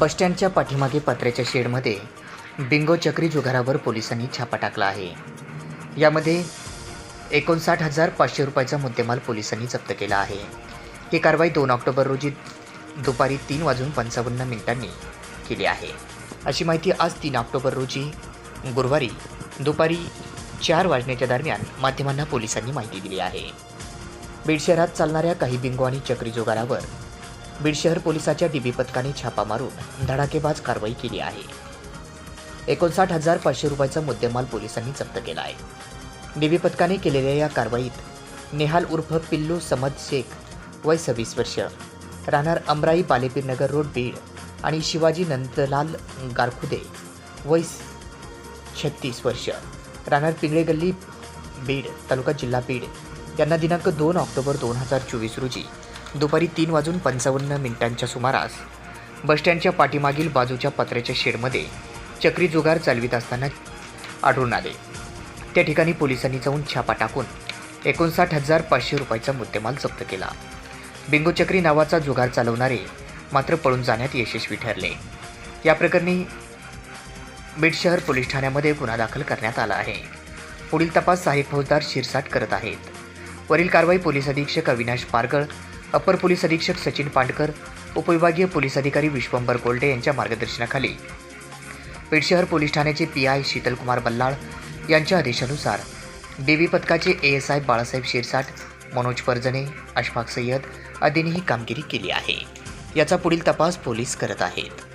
बसस्टँडच्या पाठीमागे पत्र्याच्या शेडमध्ये बिंगो चक्री जुगारावर पोलिसांनी छापा टाकला आहे. यामध्ये एकोणसाठ हजार पाचशे रुपयाचा मुद्देमाल पोलिसांनी जप्त केला आहे. ही कारवाई दोन ऑक्टोबर रोजी दुपारी तीन वाजून पंचावन्न मिनिटांनी केली आहे. अशी माहिती आज तीन ऑक्टोबर रोजी गुरुवारी दुपारी चार वाजण्याच्या दरम्यान माध्यमांना पोलिसांनी माहिती दिली आहे. बीड शहरात चालणाऱ्या काही बिंगो आणि चक्री जुगारावर बीड शहर पोलिसाच्या डीबी पथकाने छापा मारून धडाकेबाज कारवाई केली आहे. एकोणसाठ हजार पाचशे रुपयाचा मुद्देमाल पोलिसांनी जप्त केला आहे. डीबी पथकाने केलेल्या या कारवाईत नेहाल उर्फ पिल्लू समद शेख वय सव्वीस वर्ष राहणार अमराई पालेपीरनगर रोड बीड आणि शिवाजी नंदलाल गारखुदे वय छत्तीस वर्ष राहणार पिंगळे गल्ली बीड तालुका जिल्हा बीड. यांना दिनांक दोन ऑक्टोबर दोन हजार चोवीस रोजी दुपारी तीन वाजून पंचावन्न मिनिटांच्या सुमारास बसस्टँडच्या पाठीमागील बाजूच्या पत्र्याच्या शेडमध्ये चक्री जुगार चालवित असताना आढळून आले. त्या ठिकाणी पोलिसांनी जाऊन छापा टाकून एकोणसाठ हजार पाचशे रुपयाचा मुद्देमाल जप्त केला. बिंगो चक्री नावाचा जुगार चालवणारे मात्र पळून जाण्यात यशस्वी ठरले. या प्रकरणी बीड शहर पोलीस ठाण्यामध्ये गुन्हा दाखल करण्यात आला आहे. पुढील तपास सहाय्यक फौजदार शिरसाट करत आहेत. वरील कारवाई पोलीस अधीक्षक अविनाश पारगळ अपर पोलीस अधीक्षक सचिन पांडकर उपविभागीय पोलीस अधिकारी विश्वंभर गोल्डे यांच्या मार्गदर्शनाखाली. पेठ शहर पोलीस ठाण्याचे पी आय शीतलकुमार बल्लाळ यांच्या आदेशानुसार देवी पथकाचे A S I Balasaheb Shirsat Manoj Parjane Ashfaq Sayyad आदींनी ही कामगिरी केली आहे. याचा पुढील तपास पोलीस करत आहेत.